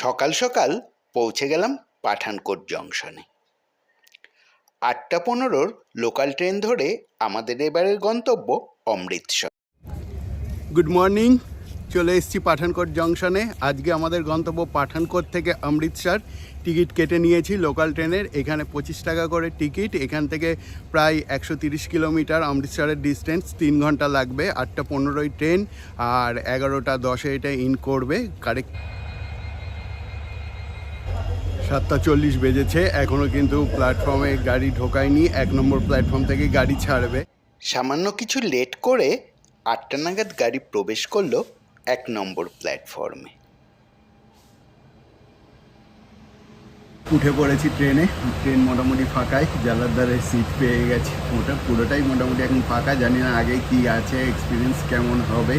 সকাল সকাল পৌঁছে গেলাম পাঠানকোট জংশনে। আটটা পনেরোর লোকাল ট্রেন ধরে আমাদের এবারের গন্তব্য অমৃতসর। গুড মর্নিং চলে এসেছি পাঠানকোট জংশনে। আজকে আমাদের গন্তব্য পাঠানকোট থেকে অমৃতসর। টিকিট কেটে নিয়েছি লোকাল ট্রেনের, এখানে পঁচিশ টাকা করে টিকিট, এখান থেকে প্রায় একশো তিরিশ কিলোমিটার অমৃতসরের ডিস্টেন্স তিন ঘণ্টা লাগবে, আটটা পনেরোই ট্রেন, আর এগারোটা দশে এটা ইন করবে। কারেক্ট সাতটা চল্লিশ বেজেছে এখনও কিন্তু প্ল্যাটফর্মে গাড়ি ঢোকায়নি, এক নম্বর প্ল্যাটফর্ম থেকে গাড়ি ছাড়বে। সামান্য কিছু লেট করে আটটা নাগাদ গাড়ি প্রবেশ করল এক নম্বর প্ল্যাটফর্মে উঠে পড়েছি ট্রেনে। ট্রেন মোটামুটি ফাঁকাই জানলার সিট পেয়ে গেছি। ওটা পুরোটাই মোটামুটি এখন ফাঁকা, জানি না আগে কি আছে এক্সপিরিয়েন্স কেমন হবে।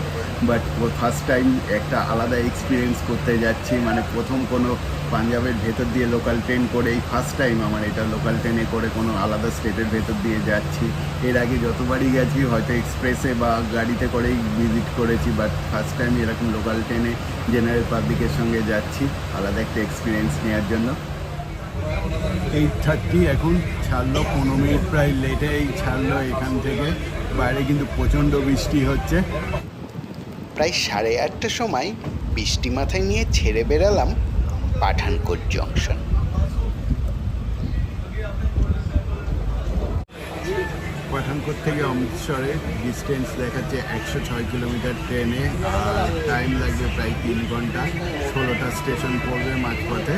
বাট ও ফার্স্ট টাইম একটা আলাদা এক্সপিরিয়েন্স করতে যাচ্ছি। মানে প্রথম কোনো পাঞ্জাবের ভেতর দিয়ে লোকাল ট্রেন করে এই ফার্স্ট টাইম আমার এটা লোকাল ট্রেনে করে কোনো আলাদা স্টেটের ভেতর দিয়ে যাচ্ছি। এর আগে যতবারই গেছি, হয়তো এক্সপ্রেসে বা গাড়িতে করেই ভিজিট করেছি বাট ফার্স্ট টাইম এরকম লোকাল ট্রেনে জেনারেল পাবলিকের সঙ্গে যাচ্ছি। আলাদা একটা এক্সপিরিয়েন্স নেওয়ার জন্য। এইট থার্টি এখন ছাড়লো পনেরো মিনিট প্রায় লেটেই ছাড়লো এখান থেকে। বাইরে কিন্তু প্রচণ্ড বৃষ্টি হচ্ছে। প্রায় সাড়ে আটটার সময় বৃষ্টি মাথায় নিয়ে ছেড়ে বেরালাম পাঠানকোট জংশন। পাঠানকোট থেকে অমৃতসরে ডিস্টেন্স দেখাচ্ছে একশো ছয় কিলোমিটার ট্রেনে আর টাইম লাগবে প্রায় তিন ঘণ্টা। ষোলোটা স্টেশন পড়বে মাঝপথে।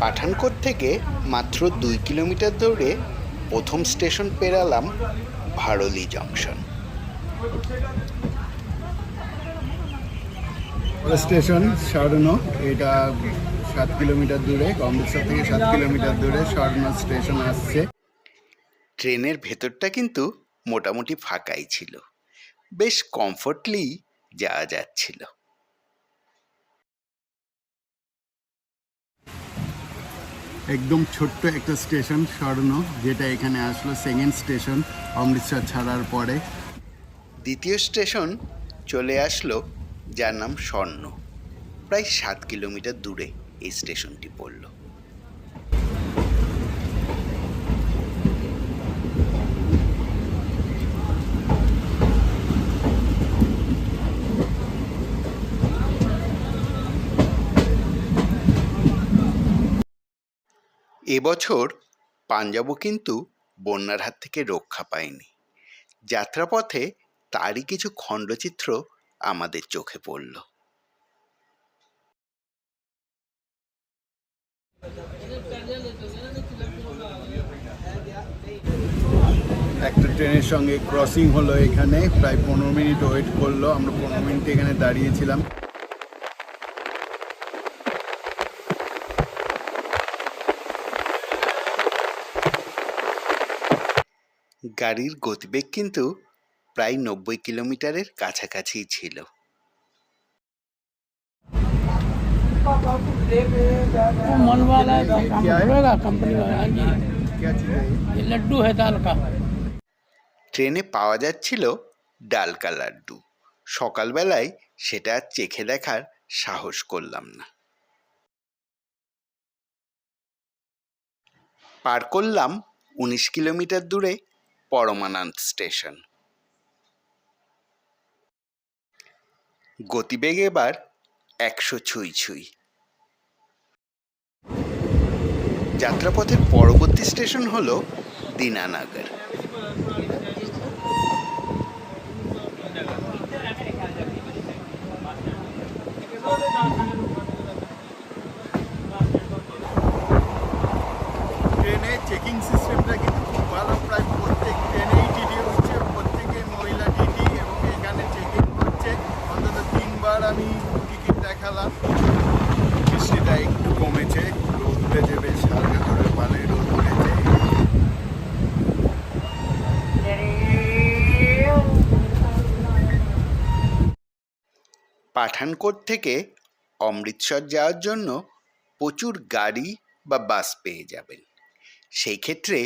পাঠানকোট থেকে মাত্র দুই কিলোমিটার দৌড়ে প্রথম স্টেশন পেরালাম ভারলি জংশন। স্টেশন স্বর্ণ এটা সাত কিলোমিটার দূরে অমৃতসর থেকে সাত কিলোমিটার দূরে স্বর্ণ স্টেশন আসছে। ট্রেনের ভেতরটা কিন্তু মোটামুটি ফাঁকাই ছিল। বেশ কমফোর্টলি যাওয়া যাচ্ছিল। একদম ছোট্ট একটা স্টেশন স্বর্ণ, যেটা এখানে আসলো সেকেন্ড স্টেশন, অমৃতসর ছাড়ার পরে। দ্বিতীয় স্টেশন চলে আসলো, যার নাম স্বর্ণ। প্রায় সাত কিলোমিটার দূরে এই স্টেশনটি পড়ল। এবছর পাঞ্জাবও কিন্তু বন্যার হাত থেকে রক্ষা পায়নি। যাত্রাপথে তারই কিছু খণ্ডচিত্র আমাদের চোখে পড়ল। একটা ট্রেনের সঙ্গে ক্রসিং হলো এখানে, প্রায় পনেরো মিনিট ওয়েট করল। আমরা পনেরো মিনিট এখানে দাঁড়িয়েছিলাম। গাড়ির গতিবেগ কিন্তু প্রায় নব্বই কিলোমিটারের কাছাকাছিই ছিল वो मन वाला है तो काम क्या है? करेगा कंपनी वाला हाँ जी क्या चीज़ है ये? ये लड्डू है दाल का ট্রেনে পাওয়া যাচ্ছিল ডালকা লাড্ডু সকালবেলায় সেটা আর চেখে দেখার সাহস করলাম না পার করলাম উনিশ কিলোমিটার দূরে পরমানন্দ স্টেশন। গতিবেগ এবার একশো ছুঁই ছুঁই। যাত্রাপথের পরবর্তী স্টেশন হল দিনানগর। ট্রেনে চেকিং সিস্টেমটা কিন্তু খুব ভালো, প্রায় প্রত্যেক ট্রেনেই টিটি হচ্ছে প্রত্যেকে মহিলা টিটি এবং এখানে চেকিং করছে অন্তত তিনবার আমি টিকিট দেখালাম বৃষ্টিটা একটু কমেছে রোদ উঠেছে বেশ হালকা করে পালে রোদ উঠেছে পাঠানকোট থেকে অমৃতসর যাওয়ার জন্য প্রচুর গাড়ি বা বাস পেয়ে যাবেন। সেই ক্ষেত্রে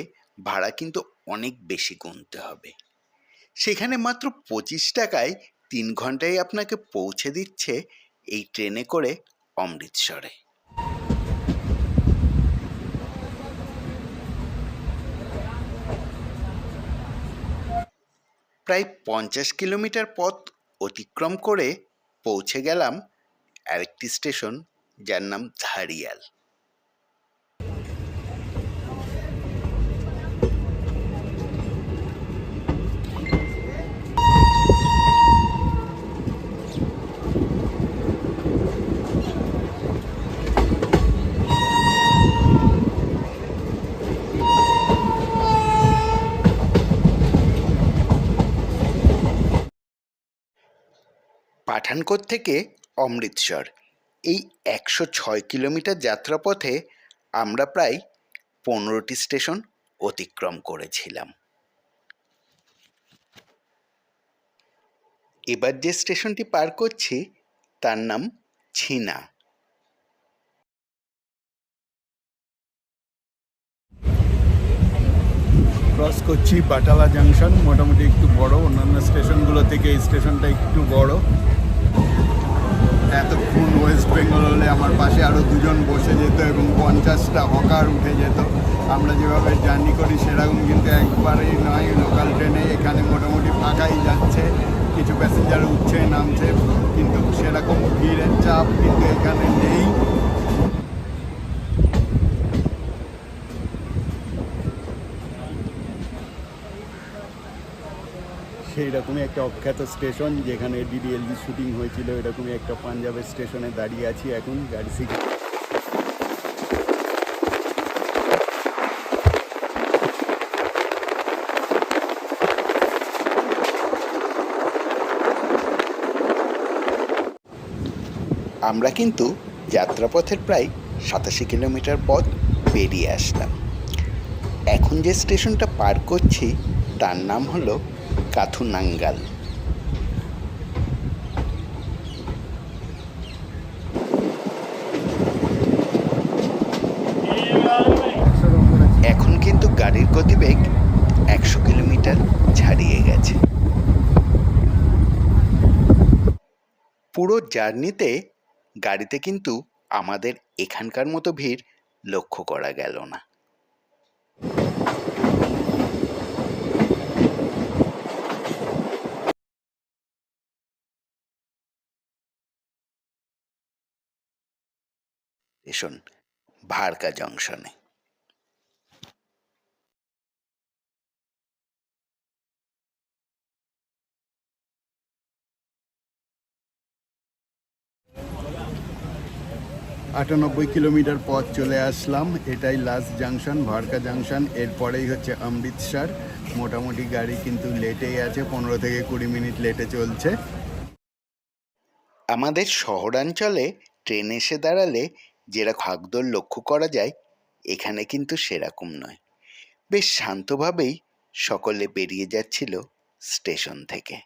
ভাড়া কিন্তু অনেক বেশি গুনতে হবে। সেখানে মাত্র পঁচিশ টাকায় তিন ঘন্টায় আপনাকে পৌঁছে দিচ্ছে এই ট্রেনে করে অমৃতসরে। প্রায় পঞ্চাশ কিলোমিটার পথ অতিক্রম করে পৌঁছে গেলাম আরেকটি স্টেশন যার নাম ধারিয়াল পাঠানকোট থেকে অমৃতসর। এই একশো ছয় কিলোমিটার যাত্রাপথে আমরা প্রায় পনেরোটি স্টেশন অতিক্রম করেছিলাম। এবার যে স্টেশনটি পার করছি, তার নাম ছিনা। ক্রস করছি বাটালা জাংশন মোটামুটি একটু বড়, অন্যান্য স্টেশনগুলো থেকে এই স্টেশনটা একটু বড়। এতক্ষণ ওয়েস্ট বেঙ্গল হলে আমার পাশে আরও দুজন বসে যেত এবং পঞ্চাশটা হকার উঠে যেত। আমরা যেভাবে জার্নি করি সেরকম কিন্তু একবারেই নয় লোকাল ট্রেনে এখানে মোটামুটি ফাঁকাই যাচ্ছে। কিছু প্যাসেঞ্জার উঠছে, নামছে, কিন্তু সেরকম ভিড়ের চাপ কিন্তু এখানে নেই। সেই রকমই একটা অখ্যাত স্টেশন যেখানে ডিডিএলজি শুটিং হয়েছিল, এরকমই একটা পাঞ্জাবের স্টেশনে দাঁড়িয়ে আছি এখন, গাড়ি থেকে আমরা কিন্তু যাত্রাপথের প্রায় সাতাশি কিলোমিটার পথ পেরিয়ে আসলাম। এখন যে স্টেশনটা পার করছি, তার নাম হলো কাথুনাঙ্গাল এখন কিন্তু গাড়ির গতিবেগ একশো কিলোমিটার ছাড়িয়ে গেছে। পুরো জার্নিতে গাড়িতে কিন্তু আমাদের এখানকার মতো ভিড় লক্ষ্য করা গেল না। স্টেশন ভারকা জংশনে। আটানব্বই কিলোমিটার পথ চলে আসলাম। এটাই লাস্ট জাংশন ভারকা জাংশন। এরপরেই হচ্ছে অমৃতসর। মোটামুটি গাড়ি কিন্তু লেটেই আছে পনেরো থেকে কুড়ি মিনিট লেটে চলছে। আমাদের শহরাঞ্চলে ট্রেন এসে দাঁড়ালে যেরকম ভাগদৌড় লক্ষ্য করা যায়, এখানে কিন্তু সেরকম নয়। বেশ শান্তভাবেই সকলে বেরিয়ে যাচ্ছিল স্টেশন থেকে।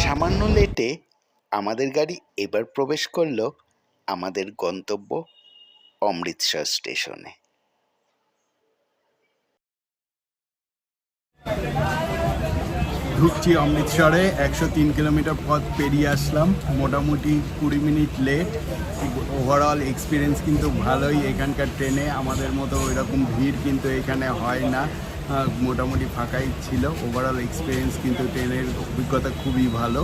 সামান্য লেটে আমাদের গাড়ি এবার প্রবেশ করল আমাদের গন্তব্য অমৃতসর স্টেশনে। ঢুকছি অমৃতসরে, একশো তিন কিলোমিটার পথ পেরিয়ে আসলাম। মোটামুটি কুড়ি মিনিট লেট ওভারঅল এক্সপিরিয়েন্স কিন্তু ভালোই, এখানকার ট্রেনে আমাদের মতো ওইরকম ভিড় কিন্তু এখানে হয় না। মোটামুটি ফাঁকাই ছিল। ওভারঅল এক্সপিরিয়েন্স কিন্তু ট্রেনের অভিজ্ঞতা খুবই ভালো।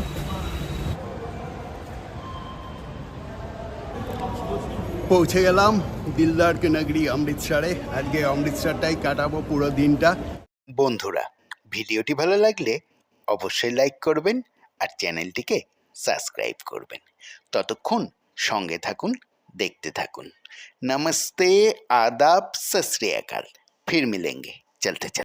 পৌঁছে গেলাম দিলদার নগরী অমৃতসরে। আজকে অমৃতসরটাই কাটাবো পুরো দিনটা। বন্ধুরা, ভিডিওটি ভালো লাগলে অবশ্যই লাইক করবেন আর চ্যানেলটিকে সাবস্ক্রাইব করবেন। ততক্ষণ সঙ্গে থাকুন, দেখতে থাকুন। নমস্তে, আদাব সত ফির মিলেঙ্গে চলতে চলতে